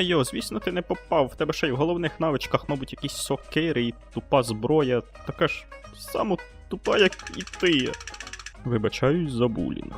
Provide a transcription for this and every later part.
Йо-майо, звісно, ти не попав. В тебе ще й в головних навичках, мабуть, якісь сокири і тупа зброя, така ж само тупа, як і ти. Вибачаюсь за булінг.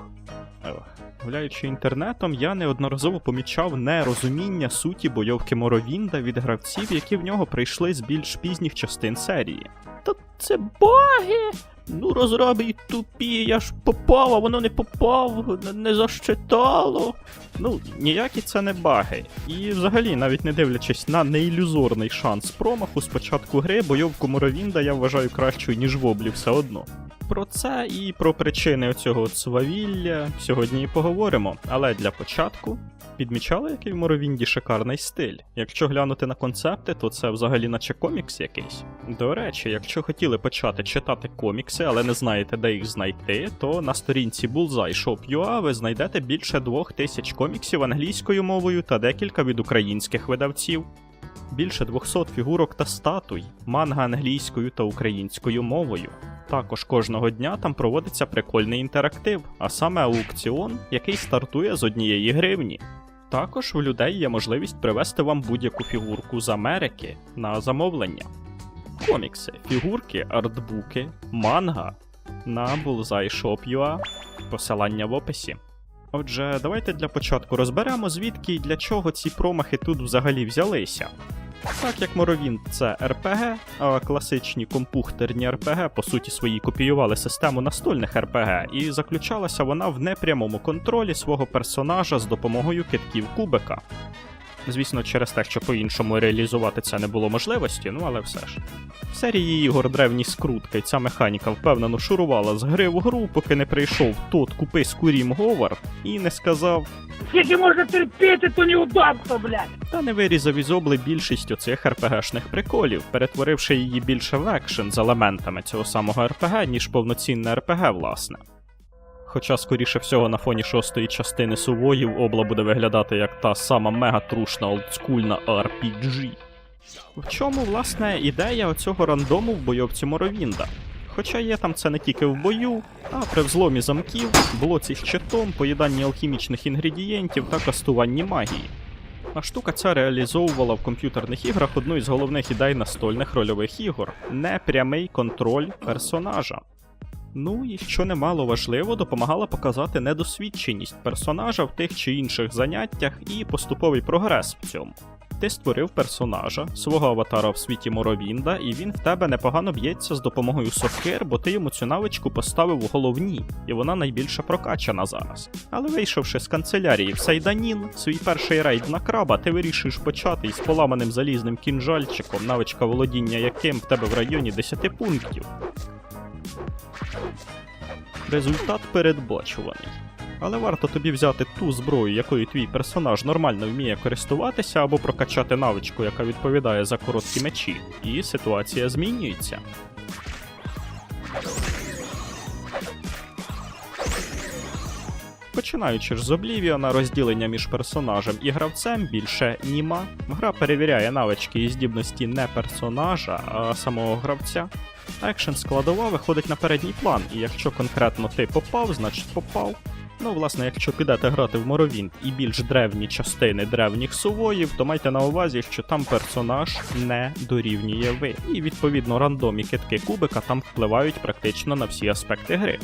Гуляючи інтернетом, я неодноразово помічав нерозуміння суті бойовки Моровінда від гравців, які в нього прийшли з більш пізніх частин серії. Та це баги! Ну, розраби й тупі, я ж попав, а воно не попав, не- защитало. Ну, ніякі це не баги. І взагалі, навіть не дивлячись на неілюзорний шанс промаху з початку гри, бойовку Моровінда я вважаю кращою, ніж воблі все одно. Про це і про причини цього свавілля сьогодні і поговоримо. Але для початку підмічали, який в Моровінді шикарний стиль. Якщо глянути на концепти, то це взагалі наче комікс якийсь. До речі, якщо хотіли почати читати комікси, але не знаєте, де їх знайти, то на сторінці Bullseye Shop.ua ви знайдете більше двох тисяч коміксів англійською мовою та декілька від українських видавців. Більше 200 фігурок та статуй, манга англійською та українською мовою. Також кожного дня там проводиться прикольний інтерактив, а саме аукціон, який стартує з однієї гривні. Також у людей є можливість привезти вам будь-яку фігурку з Америки на замовлення. Комікси, фігурки, артбуки, манга на Bullseye Shop.ua. Посилання в описі. Отже, давайте для початку розберемо, звідки і для чого ці промахи тут взагалі взялися. Так як Моровін це РПГ, а класичні компухтерні РПГ по суті свої копіювали систему настольних РПГ, і заключалася вона в непрямому контролі свого персонажа з допомогою китків кубика. Звісно, через те, що по-іншому реалізувати це не було можливості, ну але все ж. В серії ігор древні скрутки ця механіка впевнено шурувала з гри в гру, поки не прийшов тот купи Скурім Говард і не сказав, Скільки можна терпіти, то неудобство, блядь. та не вирізав із обли більшість оцих РПГшних приколів, перетворивши її більше в екшен з елементами цього самого РПГ, ніж повноцінне РПГ, власне. Хоча, скоріше всього, на фоні шостої частини сувоїв обла буде виглядати як та сама мегатрушна олдскульна RPG. В чому, власне, ідея оцього рандому в бойовці Моровінда? Хоча є там це не тільки в бою, а при взломі замків, блоці з щитом, поїданні алхімічних інгредієнтів та кастуванні магії. А штука ця реалізовувала в комп'ютерних іграх одну із головних ідей настольних рольових ігор непрямий контроль персонажа. Ну і що немало важливо, допомагала показати недосвідченість персонажа в тих чи інших заняттях і поступовий прогрес в цьому. Ти створив персонажа, свого аватара в світі Моровінда, і він в тебе непогано б'ється з допомогою сокир, бо ти йому цю навичку поставив у головні, і вона найбільше прокачана зараз. Але вийшовши з канцелярії в Сайданін, свій перший рейд на краба, ти вирішуєш почати із поламаним залізним кінжальчиком, навичка володіння яким в тебе в районі 10 пунктів. Результат передбачуваний. Але варто тобі взяти ту зброю, якою твій персонаж нормально вміє користуватися, або прокачати навичку, яка відповідає за короткі мечі, і ситуація змінюється. Починаючи ж з Облівіона, розділення між персонажем і гравцем більше німа. Гра перевіряє навички і здібності не персонажа, а самого гравця. Екшен складова виходить на передній план, і якщо конкретно ти попав, значить попав. Ну, власне, якщо підете грати в Моровінт і більш древні частини древніх сувоїв, то майте на увазі, що там персонаж не дорівнює ви. І відповідно рандом і китки кубика там впливають практично на всі аспекти гри.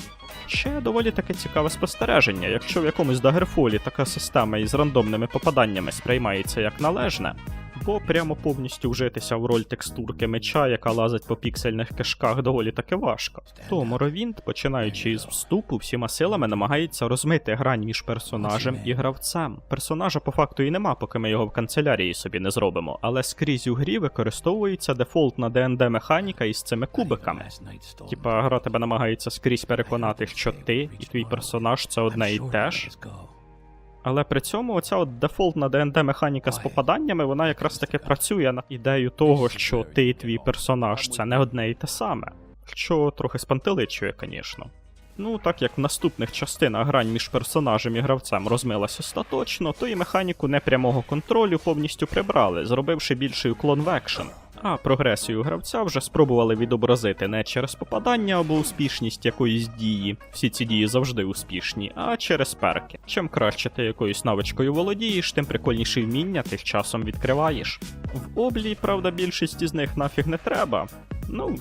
Ще доволі таке цікаве спостереження. Якщо в якомусь Дагерфолі така система із рандомними попаданнями сприймається як належне, бо прямо повністю вжитися в роль текстурки меча, яка лазить по піксельних кишках, доволі таки важко. То Моровінт, починаючи із вступу, всіма силами намагається розмити грань між персонажем і гравцем. Персонажа по факту і нема, поки ми його в канцелярії собі не зробимо, але скрізь у грі використовується дефолтна ДНД механіка із цими кубиками. Типа гра тебе намагається скрізь переконати, що ти і твій персонаж це одне і те ж. Але при цьому оця от дефолтна ДНД механіка з попаданнями, вона якраз таки працює на ідею того, що ти і твій персонаж це не одне і те саме. Що трохи спантеличує, звісно. Ну, так як в наступних частинах грань між персонажем і гравцем розмилась остаточно, то і механіку непрямого контролю повністю прибрали, зробивши більший уклон в екшен. А прогресію гравця вже спробували відобразити не через попадання або успішність якоїсь дії, всі ці дії завжди успішні, а через перки. Чим краще ти якоюсь навичкою володієш, тим прикольніші вміння ти з часом відкриваєш. В облі, правда, більшість із них нафіг не треба. Ну,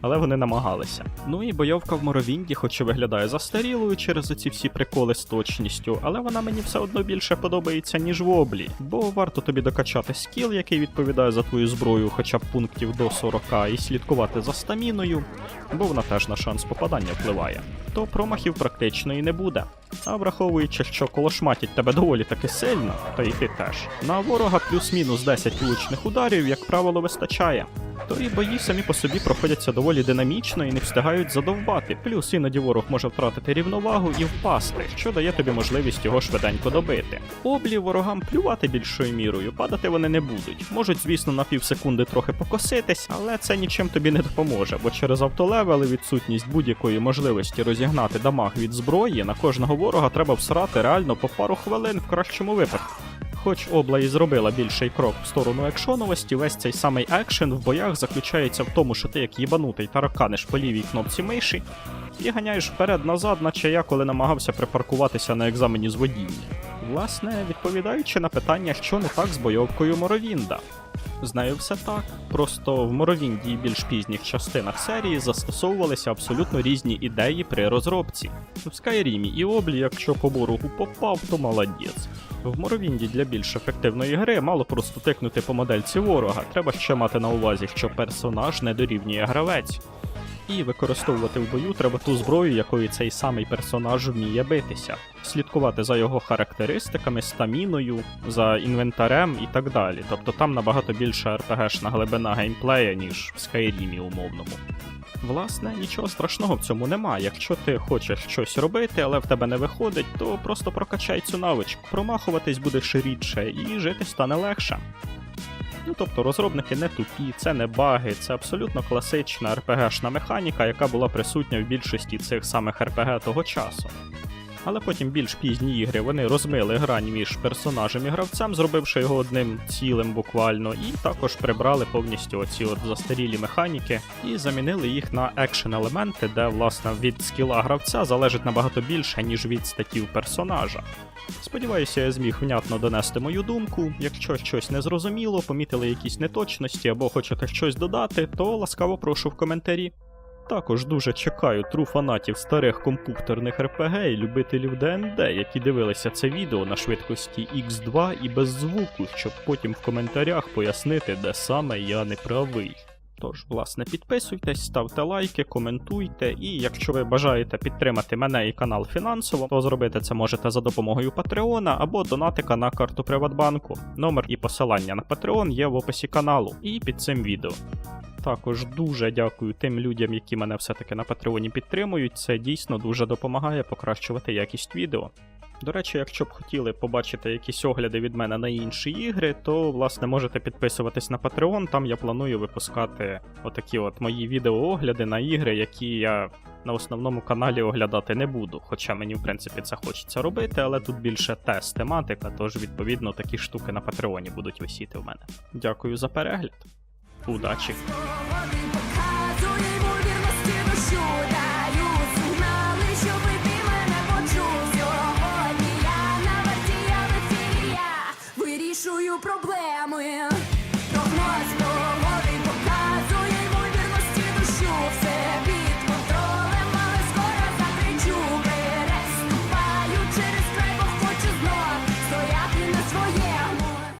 але вони намагалися. Ну і бойовка в Моровінді, хоч і виглядає застарілою через оці всі приколи з точністю, але вона мені все одно більше подобається, ніж в облі. Бо варто тобі докачати скіл, який відповідає за твою зброю, хоча б пунктів до 40, і слідкувати за стаміною, бо вона теж на шанс попадання впливає. То промахів практично і не буде. А враховуючи, що колошматять тебе доволі таки сильно, то й ти теж. На ворога плюс-мінус 10 влучних ударів, як правило, вистачає. То бої самі по собі проходяться доволі динамічно і не встигають задовбати. Плюс іноді ворог може втратити рівновагу і впасти, що дає тобі можливість його швиденько добити. Облі ворогам плювати більшою мірою, падати вони не будуть. Можуть, звісно, на півсекунди трохи покоситись, але це нічим тобі не допоможе, бо через автолевел і відсутність будь-якої можливості розігнати дамаг від зброї на кожного ворога треба всрати реально по пару хвилин в кращому випадку. Хоч обла і зробила більший крок в сторону екшоновості, весь цей самий екшен в боях заключається в тому, що ти як їбанутий тараканиш по лівій кнопці миші і ганяєш вперед-назад, наче я коли намагався припаркуватися на екзамені з водіння. Власне, відповідаючи на питання, що не так з бойовкою Моровінда. З нею все так. Просто в Моровінді і більш пізніх частинах серії застосовувалися абсолютно різні ідеї при розробці. В Скайрімі і Облі, якщо по ворогу попав, то молодець. В Моровінді для більш ефективної гри мало просто тикнути по модельці ворога, треба ще мати на увазі, що персонаж не дорівнює гравець. І використовувати в бою треба ту зброю, якою цей самий персонаж вміє битися, слідкувати за його характеристиками, стаміною, за інвентарем і так далі. Тобто там набагато більша РПГшна глибина геймплея, ніж в Скайрімі умовному. Власне, нічого страшного в цьому немає. Якщо ти хочеш щось робити, але в тебе не виходить, то просто прокачай цю навичку. Промахуватись будеш рідше і жити стане легше. Ну тобто розробники не тупі, це не баги, це абсолютно класична РПГшна механіка, яка була присутня в більшості цих самих РПГ того часу. Але потім більш пізні ігри вони розмили грань між персонажем і гравцем, зробивши його одним цілим буквально, і також прибрали повністю оці от застарілі механіки і замінили їх на екшен елементи, де власне від скіла гравця залежить набагато більше, ніж від статів персонажа. Сподіваюся, я зміг внятно донести мою думку. Якщо щось не зрозуміло, помітили якісь неточності або хочете щось додати, то ласкаво прошу в коментарі. Також дуже чекаю тру фанатів старих комп'ютерних РПГ і любителів ДНД, які дивилися це відео на швидкості X2 і без звуку, щоб потім в коментарях пояснити, де саме я не правий. Тож, власне, підписуйтесь, ставте лайки, коментуйте, і якщо ви бажаєте підтримати мене і канал фінансово, то зробити це можете за допомогою Патреона або донатика на карту Приватбанку. Номер і посилання на Patreon є в описі каналу і під цим відео. Також дуже дякую тим людям, які мене все-таки на Патреоні підтримують. Це дійсно дуже допомагає покращувати якість відео. До речі, якщо б хотіли побачити якісь огляди від мене на інші ігри, то власне можете підписуватись на Patreon, там я планую випускати отакі от мої відеоогляди на ігри, які я на основному каналі оглядати не буду. Хоча мені, в принципі, це хочеться робити, але тут більше тест тематика, тож відповідно такі штуки на Патреоні будуть висіти в мене. Дякую за перегляд. Удачі!